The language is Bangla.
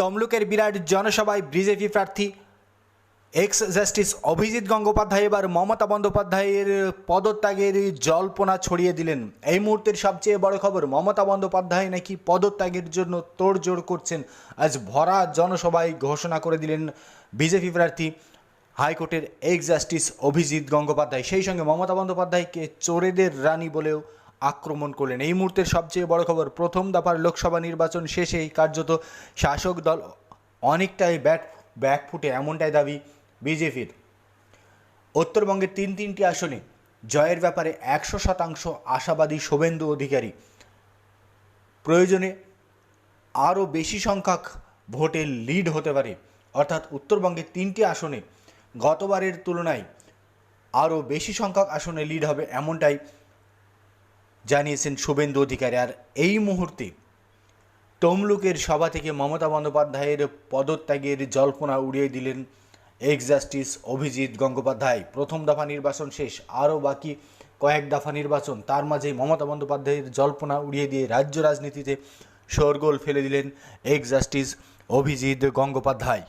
তমলুকের বিরাট জনসভায় বিজেপি প্রার্থী এক্স জাস্টিস অভিজিৎ গঙ্গোপাধ্যায় এবার মমতা বন্দ্যোপাধ্যায়ের পদত্যাগের জল্পনা ছড়িয়ে দিলেন। এই মুহূর্তের সবচেয়ে বড় খবর, মমতা বন্দ্যোপাধ্যায় নাকি পদত্যাগের জন্য তোড়জোড় করছেন আজ ভরা জনসভায় ঘোষণা করে দিলেন বিজেপি প্রার্থী হাইকোর্টের এক্স জাস্টিস অভিজিৎ গঙ্গোপাধ্যায়। সেই সঙ্গে মমতা বন্দ্যোপাধ্যায়কে চোরেদের রানী বলেও আক্রমণ করলেন। এই মুহূর্তের সবচেয়ে বড় খবর, প্রথম দফার লোকসভা নির্বাচন শেষেই কার্যত শাসক দল অনেকটাই ব্যাট ব্যাকফুটে এমনটাই দাবি বিজেপির। উত্তরবঙ্গের তিন তিনটি আসনে জয়ের ব্যাপারে একশো শতাংশ আশাবাদী শুভেন্দু অধিকারী। প্রয়োজনে আরও বেশি সংখ্যক ভোটে লিড হতে পারে। অর্থাৎ উত্তরবঙ্গের তিনটি আসনে গতবারের তুলনায় আরও বেশি সংখ্যক আসনে লিড হবে এমনটাই জানিয়েছেন শুভেন্দু অধিকারী। আর এই মুহূর্তে তমলুকের সভা থেকে মমতা বন্দ্যোপাধ্যায়ের পদত্যাগের জল্পনা উড়িয়ে দিলেন এক্স জাস্টিস অভিজিৎ গঙ্গোপাধ্যায়। প্রথম দফা নির্বাচন শেষ, আরও বাকি কয়েক দফা নির্বাচন। তার মাঝেই মমতা বন্দ্যোপাধ্যায়ের জল্পনা উড়িয়ে দিয়ে রাজ্য রাজনীতিতে শোরগোল ফেলে দিলেন এক্স জাস্টিস অভিজিৎ গঙ্গোপাধ্যায়।